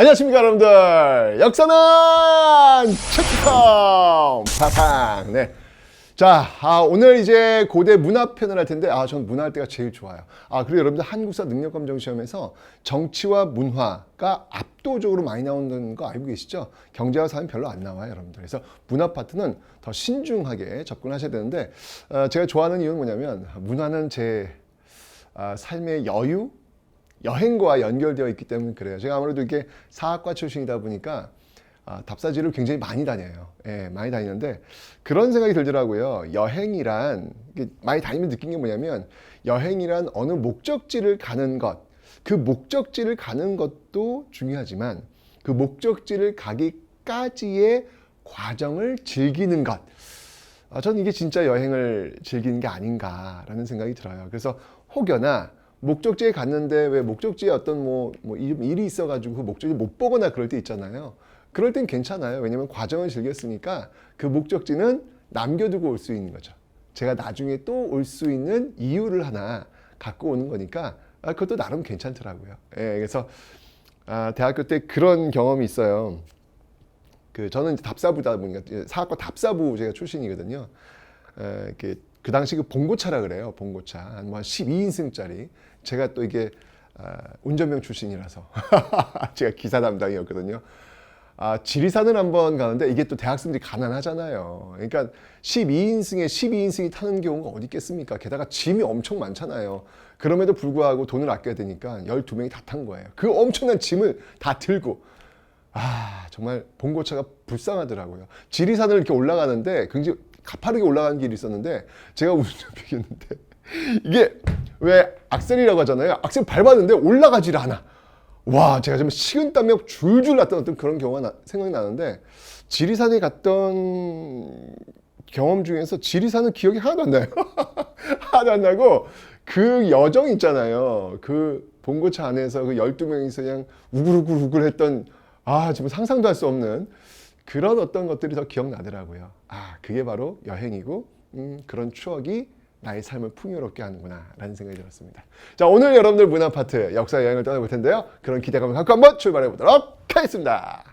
안녕하십니까 여러분들. 역사는 체크컴 파팡 네. 자 아, 오늘 이제 고대 문화 편을 할 텐데 아 저는 문화 할 때가 제일 좋아요. 아 그리고 여러분들 한국사 능력검정 시험에서 정치와 문화가 압도적으로 많이 나오는 거 알고 계시죠? 경제와 사회는 별로 안 나와요 여러분들. 그래서 문화 파트는 더 신중하게 접근하셔야 되는데 어, 제가 좋아하는 이유는 뭐냐면 문화는 제 아, 삶의 여유 여행과 연결되어 있기 때문에 그래요. 제가 아무래도 이게 사학과 출신이다 보니까 아, 답사지를 굉장히 많이 다녀요. 예, 많이 다니는데 그런 생각이 들더라고요. 여행이란 많이 다니면 느낀 게 뭐냐면 여행이란 어느 목적지를 가는 것, 그 목적지를 가는 것도 중요하지만 그 목적지를 가기까지의 과정을 즐기는 것. 아, 저는 이게 진짜 여행을 즐기는 게 아닌가라는 생각이 들어요. 그래서 혹여나 목적지에 갔는데 왜 목적지에 어떤 뭐, 뭐 일- 일이 있어가지고 그 목적지 못 보거나 그럴 때 있잖아요. 그럴 땐 괜찮아요. 왜냐면 과정을 즐겼으니까 그 목적지는 남겨두고 올 수 있는 거죠. 제가 나중에 또 올 수 있는 이유를 하나 갖고 오는 거니까 아, 그것도 나름 괜찮더라고요. 예, 그래서 아, 대학교 때 그런 경험이 있어요. 그 저는 이제 답사부다 보니까 이제 사학과 답사부 제가 출신이거든요. 에, 이렇게 그 당시 그 봉고차라 그래요. 봉고차 한뭐 12인승짜리. 제가 또 이게 아, 운전병 출신이라서 제가 기사 담당이었거든요. 아, 지리산을 한번 가는데 이게 또 대학생들이 가난하잖아요. 그러니까 12인승에 12인승이 타는 경우가 어디 있겠습니까? 게다가 짐이 엄청 많잖아요. 그럼에도 불구하고 돈을 아껴야 되니까 12명이 다 탄 거예요. 그 엄청난 짐을 다 들고 아 정말 봉고차가 불쌍하더라고요. 지리산을 이렇게 올라가는데 굉장히 가파르게 올라가는 길이 있었는데 제가 운전병이었는데 이게 왜 악셀이라고 하잖아요. 악셀 밟았는데 올라가질 않아. 와 제가 식은땀이 막 줄줄 났던 어떤 그런 경우가 나- 생각이 나는데 지리산에 갔던 경험 중에서 지리산은 기억이 하나도 안 나요. 하나도 안 나고 그 여정 있잖아요. 그 봉고차 안에서 그 12명이서 그냥 우글우글 우글 했던 아, 정말 상상도 할 수 없는 그런 어떤 것들이 더 기억나더라고요. 아, 그게 바로 여행이고 음, 그런 추억이 나의 삶을 풍요롭게 하는구나 라는 생각이 들었습니다. 자, 오늘 여러분들 문화 파트 역사 여행을 떠나볼 텐데요. 그런 기대감을 갖고 한번 출발해 보도록 하겠습니다.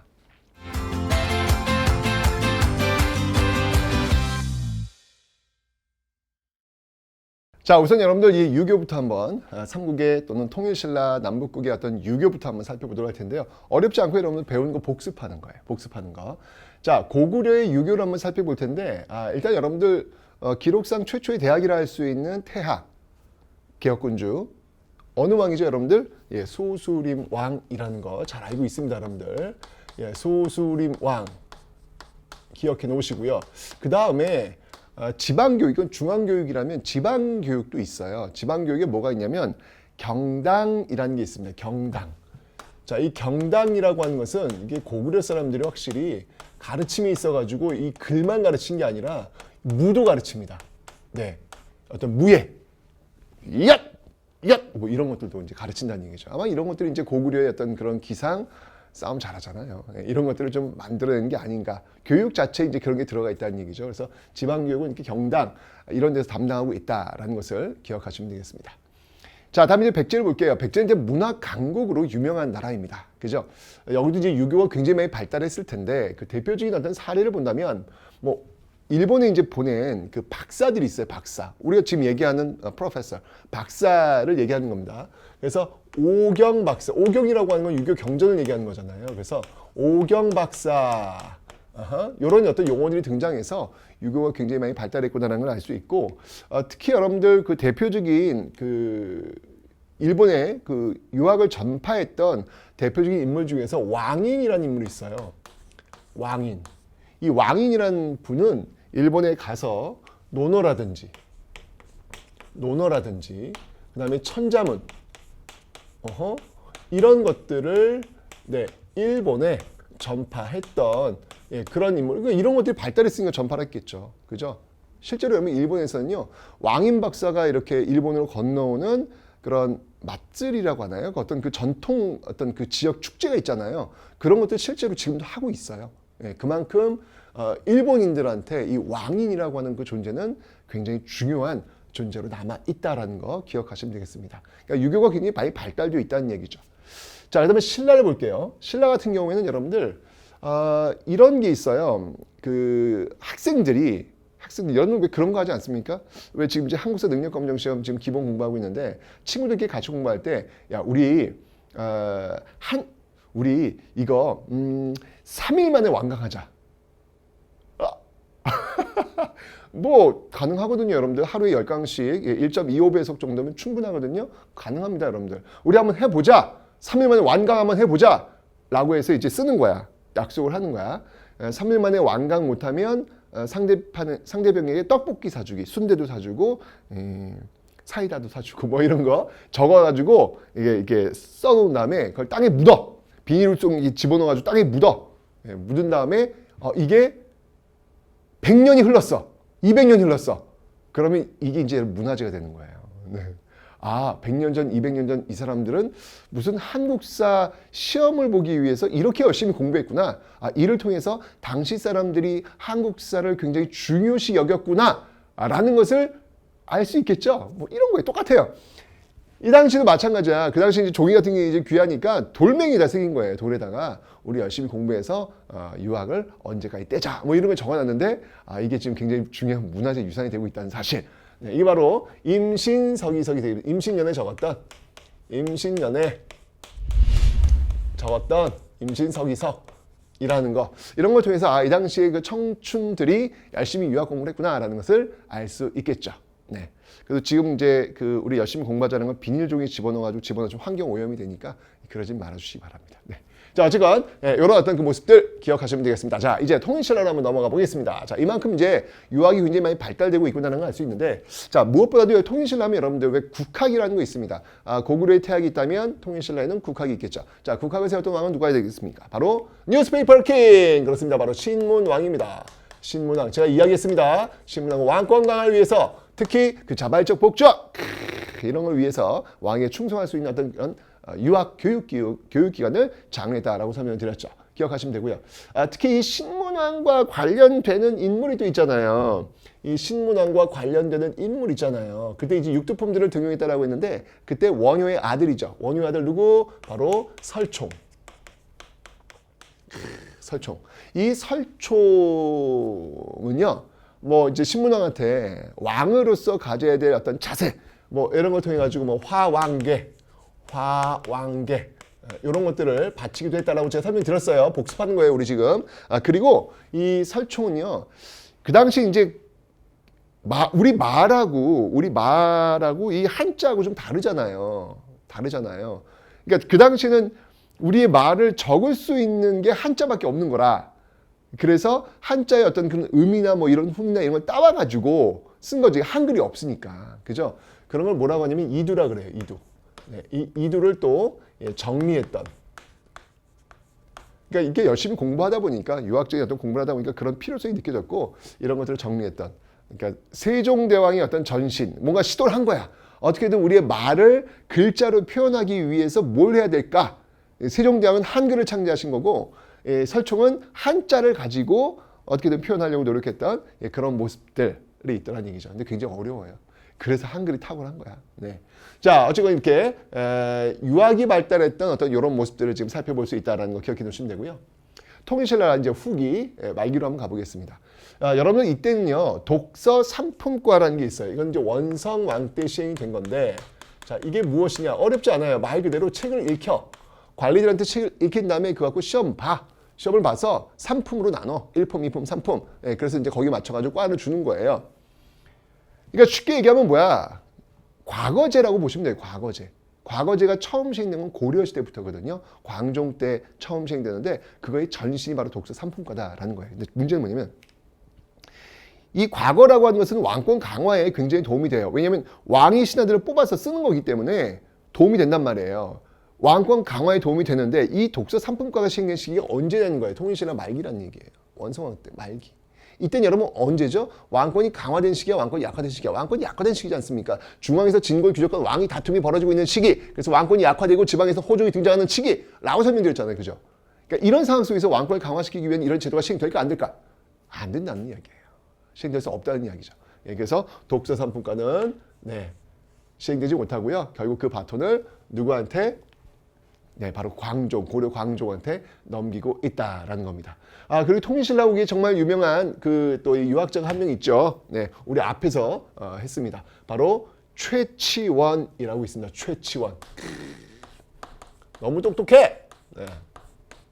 자, 우선 여러분들 이 유교부터 한번 아, 삼국의 또는 통일신라 남북국의 어떤 유교부터 한번 살펴보도록 할 텐데요. 어렵지 않고 여러분들 배우는 거 복습하는 거예요. 복습하는 거. 자, 고구려의 유교를 한번 살펴볼 텐데 아, 일단 여러분들 어, 기록상 최초의 대학이라 할 수 있는 태학 개혁군주 어느 왕이죠, 여러분들? 예, 소수림 왕이라는 거 잘 알고 있습니다, 여러분들. 예, 소수림 왕 기억해 놓으시고요. 그 다음에 어, 지방교육은 중앙교육이라면 지방교육도 있어요. 지방교육에 뭐가 있냐면 경당이라는 게 있습니다. 경당. 자, 이 경당이라고 하는 것은 이게 고구려 사람들이 확실히 가르침이 있어가지고 이 글만 가르친 게 아니라 무도 가르칩니다. 네, 어떤 무예, 얏, 얏, 뭐 이런 것들도 이제 가르친다는 얘기죠. 아마 이런 것들이 이제 고구려의 어떤 그런 기상 싸움 잘하잖아요. 예, 이런 것들을 좀 만들어내는 게 아닌가. 교육 자체에 이제 그런 게 들어가 있다는 얘기죠. 그래서 지방 교육은 이렇게 경당 이런 데서 담당하고 있다라는 것을 기억하시면 되겠습니다. 자, 다음에 이제 백제를 볼게요. 백제는 이제 문화 강국으로 유명한 나라입니다. 그죠? 여기도 이제 유교가 굉장히 많이 발달했을 텐데 그 대표적인 어떤 사례를 본다면 뭐 일본에 이제 보낸 그 박사들이 있어요. 박사. 우리가 지금 얘기하는 어, 프로페서 박사를 얘기하는 겁니다. 그래서 오경 박사. 오경이라고 하는 건 유교 경전을 얘기하는 거잖아요. 그래서 오경 박사. 아하, 이런 어떤 용어들이 등장해서 유교가 굉장히 많이 발달했구나라는 걸 알 수 있고 어, 특히 여러분들 그 대표적인 그 일본의 그 유학을 전파했던 대표적인 인물 중에서 왕인이라는 인물이 있어요. 왕인. 이 왕인이라는 분은 일본에 가서 논어라든지 논어라든지 그 다음에 천자문 어허, 이런 것들을 네, 일본에 전파했던 예, 그런 인물. 그러니까 이런 것들이 발달했으니까 전파를 했겠죠. 그죠? 실제로 여러분 일본에서는요. 왕인 박사가 이렇게 일본으로 건너오는 그런 맛들이라고 하나요? 그 어떤 그 전통 어떤 그 지역 축제가 있잖아요. 그런 것들 실제로 지금도 하고 있어요. 예, 그만큼 어, 일본인들한테 이 왕인이라고 하는 그 존재는 굉장히 중요한 존재로 남아 있다라는 거 기억하시면 되겠습니다. 그러니까 유교가 굉장히 많이 발달되어 있다는 얘기죠. 자, 그다음에 신라를 볼게요. 신라 같은 경우에는 여러분들 아, 이런 게 있어요. 그 학생들이 학생들 여러분 왜 그런 거 하지 않습니까? 왜 지금 이제 한국사 능력 검정 시험 지금 기본 공부하고 있는데 친구들끼리 같이 공부할 때 야 우리 어, 한 우리 이거 음, 3일 만에 완강하자. 아. 뭐 가능하거든요, 여러분들. 하루에 10강씩 1.25배속 정도면 충분하거든요. 가능합니다, 여러분들. 우리 한번 해보자. 3일 만에 완강 한번 해보자. 라고 해서 이제 쓰는 거야. 약속을 하는 거야. 3일 만에 완강 못하면 어, 상대판 상대방에게 떡볶이 사주기, 순대도 사주고 음, 사이다도 사주고 뭐 이런 거 적어가지고 이게 이게 써놓은 다음에 그걸 땅에 묻어 비닐을 좀 집어넣어가지고 땅에 묻어 예, 묻은 다음에 어, 이게 100년이 흘렀어. 200년이 흘렀어. 그러면 이게 이제 문화재가 되는 거예요. 네. 아, 100년 전, 200년 전 이 사람들은 무슨 한국사 시험을 보기 위해서 이렇게 열심히 공부했구나. 아, 이를 통해서 당시 사람들이 한국사를 굉장히 중요시 여겼구나. 아, 라는 것을 알 수 있겠죠. 뭐 이런 거에 똑같아요. 이 당시도 마찬가지야. 그 당시 이제 종이 같은 게 이제 귀하니까 돌멩이다 새긴 거예요. 돌에다가 우리 열심히 공부해서 어, 유학을 언제까지 떼자. 뭐 이런 걸 적어놨는데 아, 이게 지금 굉장히 중요한 문화재 유산이 되고 있다는 사실. 네, 이게 바로 임신서기석이 되기 임신년에 적었던 임신년에 적었던 임신서기석이라는 거 이런 걸 통해서 아, 이 당시에 그 청춘들이 열심히 유학 공부를 했구나라는 것을 알 수 있겠죠. 네. 그래서 지금 이제 그 우리 열심히 공부하자는 건 비닐 종이 집어넣어가지고 집어넣어 좀 환경 오염이 되니까 그러진 말아주시기 바랍니다. 네. 자, 어쨌건 예, 이런 어떤 그 모습들 기억하시면 되겠습니다. 자, 이제 통일신라로 한번 넘어가 보겠습니다. 자, 이만큼 이제 유학이 굉장히 많이 발달되고 있구나는 걸 알 수 있는데, 자, 무엇보다도 통일신라면 여러분들 왜 국학이라는 거 있습니다. 아, 고구려의 태학이 있다면 통일신라에는 국학이 있겠죠. 자, 국학을 세웠던 왕은 누가 되겠습니까? 바로 뉴스페이퍼 킹! 그렇습니다. 바로 신문왕입니다. 신문왕. 제가 이야기했습니다. 신문왕 왕권 강화를 위해서 특히 그 자발적 복적 이런 걸 위해서 왕에 충성할 수 있는 어떤 그런 어, 유학 교육 교육 교육 기관을 장려했다라고 설명을 드렸죠. 기억하시면 되고요. 아, 특히 이 신문왕과 관련되는 인물이 또 있잖아요. 이 신문왕과 관련되는 인물 있잖아요. 그때 이제 육두품들을 등용했다라고 했는데 그때 원효의 아들이죠. 원효의 아들 누구? 바로 설총. 설총. 이 설총은요. 뭐 이제 신문왕한테 왕으로서 가져야 될 어떤 자세 뭐 이런 걸 통해 가지고 뭐 화왕계 화왕계 이런 것들을 바치기도 했다라고 제가 설명드렸어요. 복습하는 거예요, 우리 지금. 아 그리고 이 설총은요. 그 당시 이제 마, 우리 말하고 우리 말하고 이 한자하고 좀 다르잖아요. 다르잖아요. 그러니까 그 당시는 우리의 말을 적을 수 있는 게 한자밖에 없는 거라. 그래서 한자의 어떤 그런 의미나 뭐 이런 훈이나 이런 걸 따와 가지고 쓴 거지. 한글이 없으니까. 그죠? 그런 걸 뭐라고 하냐면 이두라 그래요. 이두. 네, 이, 이두를 또 예, 정리했던. 그러니까 이게 열심히 공부하다 보니까 유학적인 어떤 공부를 하다 보니까 그런 필요성이 느껴졌고 이런 것들을 정리했던. 그러니까 세종대왕의 어떤 전신, 뭔가 시도를 한 거야. 어떻게든 우리의 말을 글자로 표현하기 위해서 뭘 해야 될까? 세종대왕은 한글을 창제하신 거고 예, 설총은 한자를 가지고 어떻게든 표현하려고 노력했던 예, 그런 모습들이 있더라는 얘기죠. 근데 굉장히 어려워요. 그래서 한글이 탁월한 거야. 네. 자, 어쨌건 이렇게 에, 유학이 발달했던 어떤 이런 모습들을 지금 살펴볼 수 있다는 거 기억해 두시면 되고요. 통일신라 이제 후기 에, 말기로 한번 가보겠습니다. 아, 여러분 이때는요 독서 상품과라는 게 있어요. 이건 이제 원성 왕 때 시행이 된 건데, 자 이게 무엇이냐 어렵지 않아요. 말 그대로 책을 읽혀 관리들한테 책을 읽힌 다음에 그거 갖고 시험 봐. 시험을 봐서 상품으로 나눠. 1품, 2품, 3품. 예, 그래서 이제 거기 맞춰가지고 과를 주는 거예요. 그러니까 쉽게 얘기하면 뭐야? 과거제라고 보시면 돼요. 과거제. 과거제가 처음 시행된 건 고려 시대부터거든요. 광종 때 처음 시행되는데 그거의 전신이 바로 독서 상품과다라는 거예요. 근데 문제는 뭐냐면 이 과거라고 하는 것은 왕권 강화에 굉장히 도움이 돼요. 왜냐하면 왕이 신하들을 뽑아서 쓰는 거기 때문에 도움이 된단 말이에요. 왕권 강화에 도움이 되는데 이 독서 상품과가 시행된 시기가 언제냐는 거예요. 통일신라 말기라는 얘기예요. 원성왕 때 말기. 이때는 여러분 언제죠? 왕권이 강화된 시기야, 왕권이 약화된 시기야. 왕권이 약화된 시기지 않습니까? 중앙에서 진골 귀족과 왕이 다툼이 벌어지고 있는 시기. 그래서 왕권이 약화되고 지방에서 호족이 등장하는 시기라고 설명드렸잖아요. 그죠? 그러니까 이런 상황 속에서 왕권을 강화시키기 위한 이런 제도가 시행될까 안 될까? 안 된다는 이야기예요. 시행될 수 없다는 이야기죠. 예, 그래서 독서 상품과는 네, 시행되지 못하고요. 결국 그 바톤을 누구한테 네, 바로 광종, 고려 광종한테 넘기고 있다라는 겁니다. 아, 그리고 통일신라국에 정말 유명한 그 또 유학자가 한 명 있죠. 네, 우리 앞에서 어, 했습니다. 바로 최치원이라고 있습니다. 최치원. 너무 똑똑해. 네.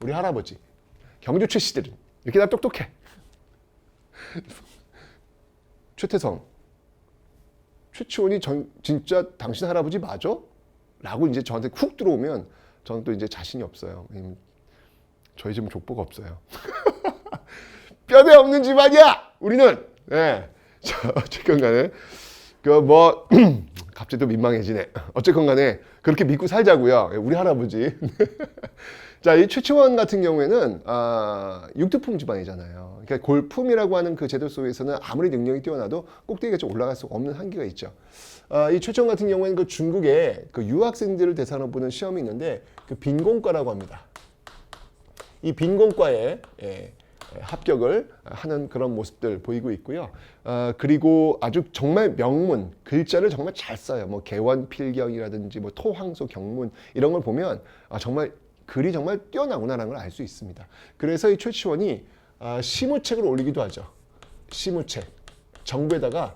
우리 할아버지. 경주 최씨들은 이렇게 다 똑똑해. 최태성. 최치원이 전, 진짜 당신 할아버지 맞아? 라고 이제 저한테 훅 들어오면 저는 또 이제 자신이 없어요. 저희 집은 족보가 없어요. 뼈대 없는 집안이야! 우리는! 네. 자, 어쨌건 간에, 그 뭐, 갑자기 또 민망해지네. 어쨌건 간에, 그렇게 믿고 살자고요. 우리 할아버지. 자, 이 최치원 같은 경우에는, 아, 육두품 집안이잖아요. 그러니까 골품이라고 하는 그 제도 속에서는 아무리 능력이 뛰어나도 꼭대기가 좀 올라갈 수 없는 한계가 있죠. 아, 이 최치원 같은 경우에는 그 중국에 그 유학생들을 대상으로 보는 시험이 있는데, 그 빈공과라고 합니다. 이 빈공과에 예, 합격을 하는 그런 모습들 보이고 있고요. 어, 그리고 아주 정말 명문 글자를 정말 잘 써요. 뭐 개원 필경이라든지 뭐 토황소 경문 이런 걸 보면 아, 정말 글이 정말 뛰어나구나라는 걸 알 수 있습니다. 그래서 이 최치원이 아, 시무책을 올리기도 하죠. 시무책 정부에다가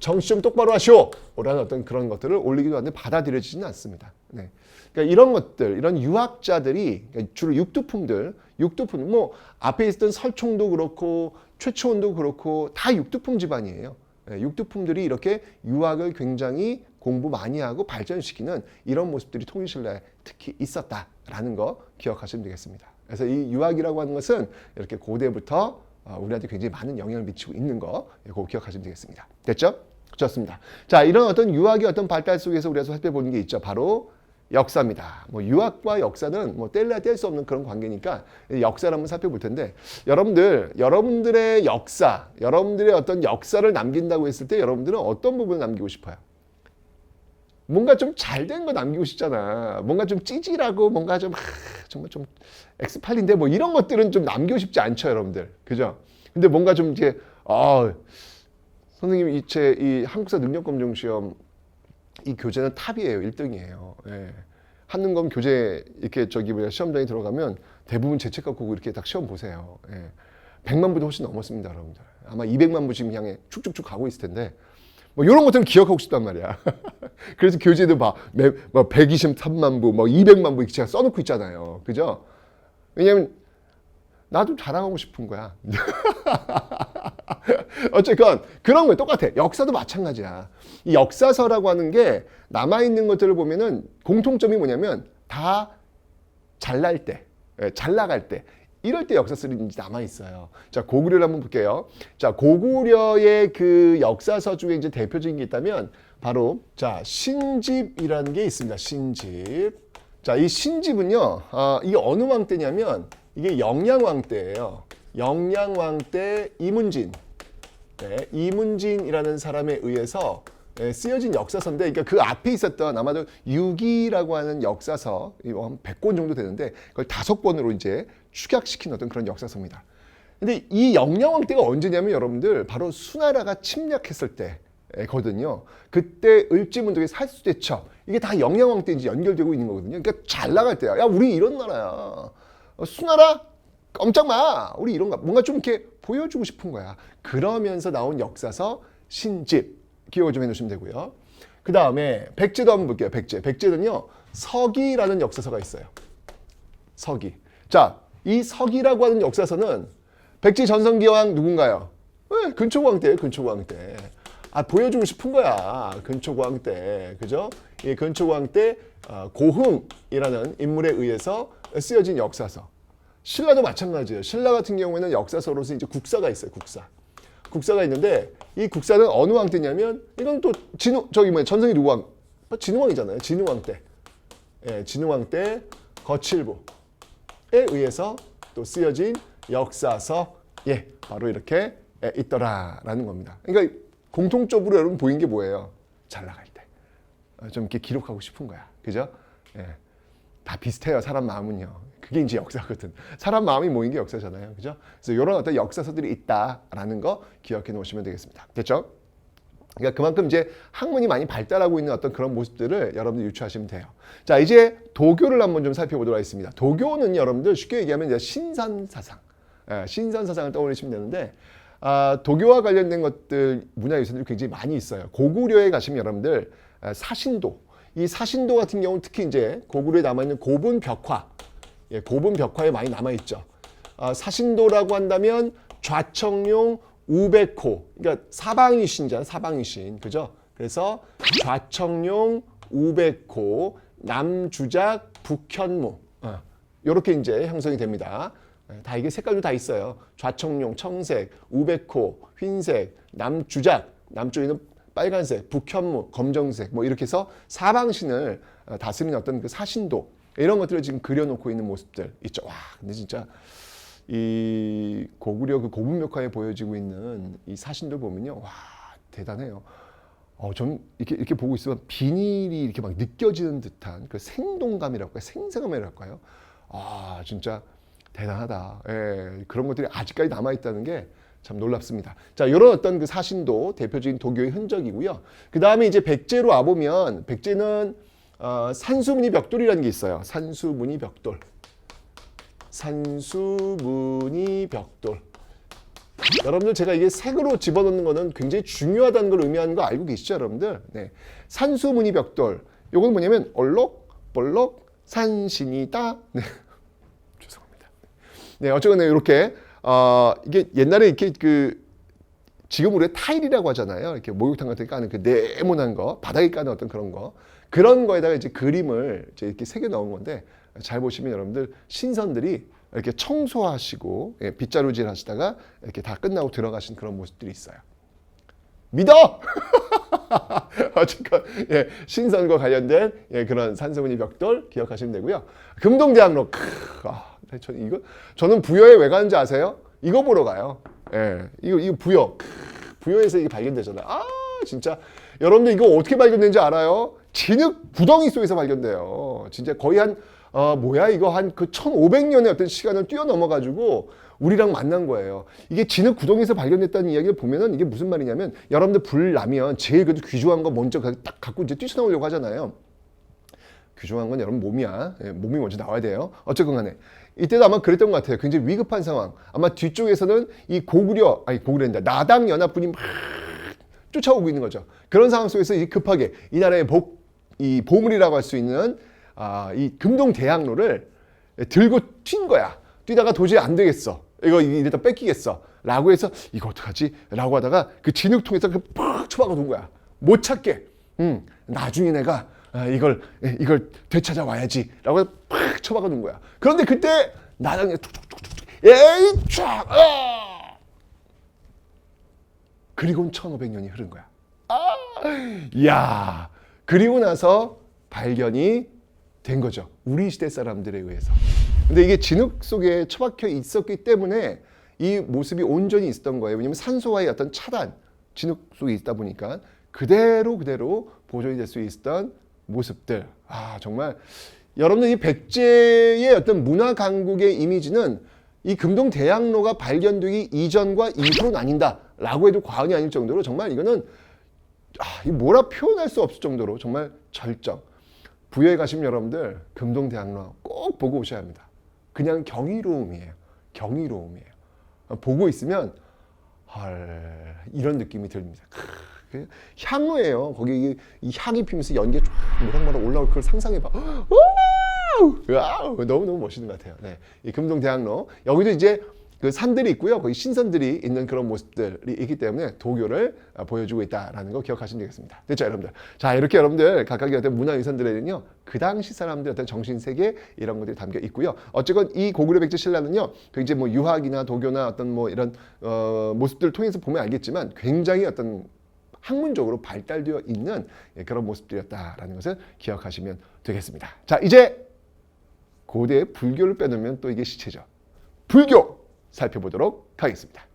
정치 좀 똑바로 하시오! 라는 어떤 그런 것들을 올리기도 하는데 받아들여지지는 않습니다. 네. 그러니까 이런 것들, 이런 유학자들이 그러니까 주로 육두품들, 육두품, 뭐 앞에 있던 설총도 그렇고 최초원도 그렇고 다 육두품 집안이에요. 네, 육두품들이 이렇게 유학을 굉장히 공부 많이 하고 발전시키는 이런 모습들이 통일신라에 특히 있었다 라는 거 기억하시면 되겠습니다. 그래서 이 유학이라고 하는 것은 이렇게 고대부터 어, 우리한테 굉장히 많은 영향을 미치고 있는 거 이거 기억하시면 되겠습니다. 됐죠? 좋습니다. 자, 이런 어떤 유학의 어떤 발달 속에서 우리가 살펴보는 게 있죠. 바로 역사입니다. 뭐 유학과 역사는 뭐 뗄래야 뗄 수 없는 그런 관계니까 역사를 한번 살펴볼 텐데 여러분들 여러분들의 역사, 여러분들의 어떤 역사를 남긴다고 했을 때 여러분들은 어떤 부분을 남기고 싶어요? 뭔가 좀 잘 된 거 남기고 싶잖아. 뭔가 좀 찌질하고 뭔가 좀 하, 정말 좀 엑스팔린데 뭐 이런 것들은 좀 남기고 싶지 않죠, 여러분들. 그죠? 근데 뭔가 좀 이제 아 선생님 이 제 이 한국사 능력 검정 시험 이 교재는 탑이에요. 1등이에요. 예. 한능검 교재 이렇게 저기 뭐야 시험장에 들어가면 대부분 제 책 갖고 이렇게 딱 시험 보세요. 예. 100만 부도 훨씬 넘었습니다, 여러분들. 아마 200만 부 지금 향해 축축축 가고 있을 텐데 뭐 이런 것들은 기억하고 싶단 말이야. 그래서 교재도 막뭐 123만 부, 뭐 200만 부 제가 써놓고 있잖아요. 그죠? 왜냐면 나도 자랑하고 싶은 거야. 어쨌건 그런 거 똑같아. 역사도 마찬가지야. 이 역사서라고 하는 게 남아 있는 것들을 보면은 공통점이 뭐냐면 다 잘날 때, 예, 잘 나갈 때, 이럴 때 역사서들이 남아 있어요. 자, 고구려를 한번 볼게요. 자, 고구려의 그 역사서 중에 이제 대표적인 게 있다면 바로 자, 신집이라는 게 있습니다. 신집. 자, 이 신집은요, 아, 이게 어느 왕 때냐면 이게 영양왕 때예요. 영양왕 때 이문진. 네, 이문진이라는 사람에 의해서 예, 쓰여진 역사서인데, 그러니까 그 앞에 있었던 아마도 유기라고 하는 역사서, 이거 한 100권 정도 되는데, 그걸 다섯 권으로 이제 축약시킨 어떤 그런 역사서입니다. 근데 이 영양왕 때가 언제냐면 여러분들, 바로 수나라가 침략했을 때 거든요. 그때 을지문덕의 살수대처, 이게 다 영양왕 때 이제 연결되고 있는 거거든요. 그러니까 잘 나갈 때야. 야, 우리 이런 나라야. 어, 수나라 깜짝 마 우리 이런 거 뭔가 좀 이렇게 보여주고 싶은 거야 그러면서 나온 역사서 신집 기억을 좀 해놓으시면 되고요 그 다음에 백제도 한번 볼게요 백제 백제는요 서기라는 역사서가 있어요 서기 자 이 서기라고 하는 역사서는 백제 전성기왕 누군가요 네, 근초광 때예요 근초광 때 아, 보여주고 싶은 거야. 근초광 때. 그죠? 이 근초광 때 어, 고흥이라는 인물에 의해서 쓰여진 역사서. 신라도 마찬가지예요. 신라 같은 경우에는 역사서로서 이제 국사가 있어요. 국사. 국사가 있는데 이 국사는 어느 왕 때냐면 이건 또 진우 저기 뭐야 전성기 누구 왕? 어, 진우왕이잖아요. 진우왕 때. 예, 진우왕 때 거칠부에 의해서 또 쓰여진 역사서 예, 바로 이렇게 예, 있더라라는 겁니다. 그러니까 공통적으로 여러분 보인 게 뭐예요? 잘 나갈 때. 어, 좀 이렇게 기록하고 싶은 거야. 그죠? 예. 다 비슷해요. 사람 마음은요. 그게 이제 역사거든. 사람 마음이 모인 게 역사잖아요. 그죠? 그래서 이런 어떤 역사서들이 있다라는 거 기억해 놓으시면 되겠습니다. 됐죠? 그러니까 그만큼 이제 학문이 많이 발달하고 있는 어떤 그런 모습들을 여러분들 유추하시면 돼요. 자, 이제 도교를 한번 좀 살펴보도록 하겠습니다. 도교는 여러분들 쉽게 얘기하면 이제 신선 사상, 예, 신선 사상을 떠올리시면 되는데 아, 도교와 관련된 것들 문화 유산들이 굉장히 많이 있어요. 고구려에 가시면 여러분들 아, 사신도, 이 사신도 같은 경우는 특히 이제 고구려에 남아있는 고분 벽화, 예, 고분 벽화에 많이 남아있죠. 아, 사신도라고 한다면 좌청룡 우백호, 그러니까 사방이 신잖아, 사방이 신, 그죠? 그래서 좌청룡 우백호, 남주작, 북현무, 어, 이렇게 이제 형성이 됩니다. 예, 다 이게 색깔도 다 있어요. 좌청룡, 청색, 우백호, 흰색, 남주작, 남쪽에는 빨간색, 북현무, 검정색, 뭐 이렇게 해서 사방신을 어, 다스리는 어떤 그 사신도 이런 것들을 지금 그려놓고 있는 모습들 있죠. 와, 근데 진짜 이 고구려 그 고분묘화에 보여지고 있는 이 사신들 보면요, 와 대단해요. 어, 좀 이렇게 이렇게 보고 있으면 비닐이 이렇게 막 느껴지는 듯한 그 생동감이랄까요, 생생함이랄까요. 아 진짜 대단하다. 예, 그런 것들이 아직까지 남아 있다는 게 참 놀랍습니다. 자, 이런 어떤 그 사신도 대표적인 도교의 흔적이고요. 그 다음에 이제 백제로 와 보면 백제는 어, 산수무늬 벽돌이라는 게 있어요. 산수무늬 벽돌. 산수무늬 벽돌. 여러분들 제가 이게 색으로 집어넣는 거는 굉장히 중요하다는 걸 의미하는 거 알고 계시죠, 여러분들? 네. 산수무늬 벽돌. 요건 뭐냐면 얼록, 볼록, 산신이다. 네. 죄송합니다. 네, 어쨌거나 이렇게 어, 이게 옛날에 이렇게 그 지금 우리가 타일이라고 하잖아요. 이렇게 목욕탕 같은 데 까는 그 네모난 거, 바닥에 까는 어떤 그런 거. 그런 거에다가 이제 그림을 이제 이렇게 새겨 넣은 건데 잘 보시면 여러분들 신선들이 이렇게 청소하시고 예, 빗자루질 하시다가 이렇게 다 끝나고 들어가신 그런 모습들이 있어요. 믿어! 어쨌건 예, 신선과 관련된 예, 그런 산수무늬 벽돌 기억하시면 되고요. 금동대학로 크, 아, 저는 이거 저는 부여에 왜 가는지 아세요? 이거 보러 가요. 예, 이거 이거 부여 크, 부여에서 이게 발견되잖아요. 아 진짜 여러분들 이거 어떻게 발견된지 알아요? 진흙 구덩이 속에서 발견돼요. 진짜 거의 한 어, 뭐야 이거 한 그 1500년의 어떤 시간을 뛰어넘어 가지고 우리랑 만난 거예요. 이게 진흙 구덩이에서 발견됐다는 이야기를 보면은 이게 무슨 말이냐면 여러분들 불 나면 제일 그래도 귀중한 거 먼저 딱 갖고 이제 뛰쳐나오려고 하잖아요. 귀중한 건 여러분 몸이야. 예, 몸이 먼저 나와야 돼요. 어쨌건 간에. 이때도 아마 그랬던 것 같아요. 굉장히 위급한 상황. 아마 뒤쪽에서는 이 고구려, 아니 고구려인다. 나당 연합군이 막 쫓아오고 있는 거죠. 그런 상황 속에서 이 급하게 이 나라의 복, 이 보물이라고 할 수 있는 아, 이 금동 대학로를 들고 튄 거야. 뛰다가 도저히 안 되겠어. 이거 이랬다 뺏기겠어. 라고 해서 이거 어떡하지? 라고 하다가 그 진흙통에서 팍 쳐박아 놓은 거야. 못 찾게. 음, 나중에 내가 아, 이걸 이걸 되찾아 와야지. 라고 해서 팍 쳐박아 놓은 거야. 그런데 그때 나당에 툭툭툭툭 에이 쫙 아! 그리고는 1500년이 흐른 거야. 아, 이야. 그리고 나서 발견이 된 거죠. 우리 시대 사람들에 의해서. 근데 이게 진흙 속에 처박혀 있었기 때문에 이 모습이 온전히 있었던 거예요. 왜냐면 산소와의 어떤 차단, 진흙 속에 있다 보니까 그대로 그대로 보존이 될 수 있었던 모습들. 아, 정말 여러분들 이 백제의 어떤 문화 강국의 이미지는 이 금동 대학로가 발견되기 이전과 이후로 나뉜다라고 해도 과언이 아닐 정도로 정말 이거는 아, 이 뭐라 표현할 수 없을 정도로 정말 절정. 부여에 가시면 여러분들 금동 대학로 꼭 보고 오셔야 합니다. 그냥 경이로움이에요. 경이로움이에요. 보고 있으면 헐 이런 느낌이 듭니다. 크, 향로예요. 거기 이, 이 향이 피면서 연기가 쫙 모락모락 올라올 그걸 상상해봐. 와우, 너무 너무 멋있는 것 같아요. 네, 이 금동대학로 여기도 이제 그 산들이 있고요. 거기 신선들이 있는 그런 모습들이 있기 때문에 도교를 아, 보여주고 있다라는 거 기억하시면 되겠습니다. 됐죠, 여러분들? 자, 이렇게 여러분들 각각의 어떤 문화유산들에는요, 그 당시 사람들 어떤 정신세계 이런 것들이 담겨 있고요. 어쨌건 이 고구려 백제 신라는요, 굉장히 뭐 유학이나 도교나 어떤 뭐 이런 어, 모습들을 통해서 보면 알겠지만 굉장히 어떤 학문적으로 발달되어 있는 예, 그런 모습들이었다라는 것을 기억하시면 되겠습니다. 자, 이제 고대 불교를 빼놓으면 또 이게 시체죠. 불교 살펴보도록 하겠습니다.